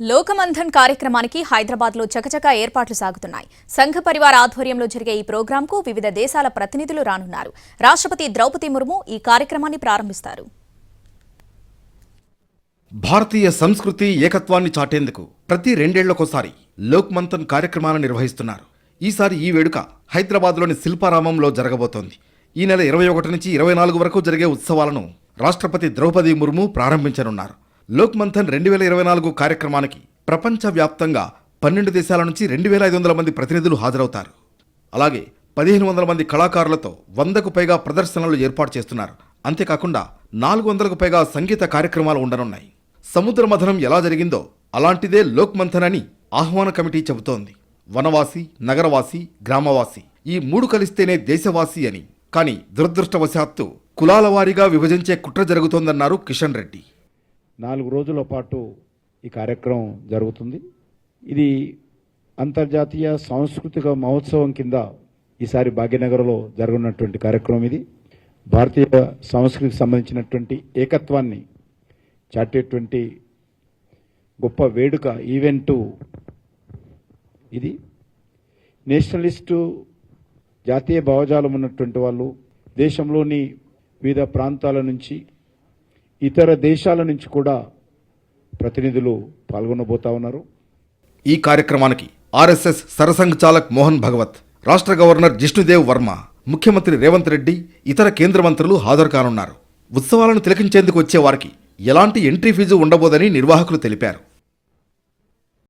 లోకమంథన్ కార్యక్రమానికి హైదరాబాద్లో చకచకా ఏర్పాట్లు సాగుతున్నాయి. సంఘ పరివార ఆధ్వర్యంలో జరిగే ఈ ప్రోగ్రాంకు వివిధ దేశాల ప్రతినిధులు రానున్నారు. రాష్ట్రపతి ద్రౌపది ముర్ము ఈ కార్యక్రమాన్ని ప్రారంభిస్తారు. భారతీయ సంస్కృతి ఏకత్వాన్ని చాటేందుకు ప్రతి రెండేళ్ళకోసారి లోక్మంథన్ కార్యక్రమాలను నిర్వహిస్తున్నారు. ఈసారి ఈ వేడుక హైదరాబాద్లోని శిల్పారామంలో జరగబోతోంది. ఈ నెల ఇరవై ఒకటి నుంచి ఇరవై నాలుగు వరకు జరిగే ఉత్సవాలను రాష్ట్రపతి ద్రౌపది ముర్ము ప్రారంభించనున్నారు. లోక్ మంథన్ రెండు వేల ఇరవై నాలుగు కార్యక్రమానికి ప్రపంచవ్యాప్తంగా పన్నెండు దేశాల నుంచి రెండు వేల ఐదు వందల మంది ప్రతినిధులు హాజరవుతారు. అలాగే పదిహేను వందల మంది కళాకారులతో వందకు పైగా ప్రదర్శనలు ఏర్పాటు చేస్తున్నారు. అంతేకాకుండా నాలుగు వందలకు పైగా సంగీత కార్యక్రమాలు ఉండనున్నాయి. సముద్ర మథనం ఎలా జరిగిందో అలాంటిదే లోక్ మంథన్ అని ఆహ్వాన కమిటీ చెబుతోంది. వనవాసి నగరవాసి గ్రామవాసి ఈ మూడు కలిస్తేనే దేశవాసి అని. కానీ దురదృష్టవశాత్తు కులాల వారీగా విభజించే కుట్ర జరుగుతోందన్నారు కిషన్ రెడ్డి. నాలుగు రోజుల పాటు ఈ కార్యక్రమం జరుగుతుంది. ఇది అంతర్జాతీయ సాంస్కృతిక మహోత్సవం కింద ఈసారి భాగ్యనగర్లో జరగనున్నటువంటి కార్యక్రమం ఇది. భారతీయ సంస్కృతికి సంబంధించినటువంటి ఏకత్వాన్ని చాటేటువంటి గొప్ప వేడుక ఈవెంటు ఇది. నేషనలిస్టు జాతీయ భావజాలం ఉన్నటువంటి వాళ్ళు దేశంలోని వివిధ ప్రాంతాల నుంచి ఇతర దేశాల నుంచి కూడా ప్రతినిధులు పాల్గొనబోతా ఉన్నారు. ఈ కార్యక్రమానికి ఆర్ఎస్ఎస్ సరసంఘ్ చాలక్ మోహన్ భగవత్ రాష్ట్ర గవర్నర్ జిష్ణుదేవ్ వర్మ ముఖ్యమంత్రి రేవంత్ రెడ్డి ఇతర కేంద్ర మంత్రులు హాజరు కానున్నారు. ఉత్సవాలను తిలకించేందుకు వచ్చే వారికి ఎలాంటి ఎంట్రీ ఫీజు ఉండబోదని నిర్వాహకులు తెలిపారు.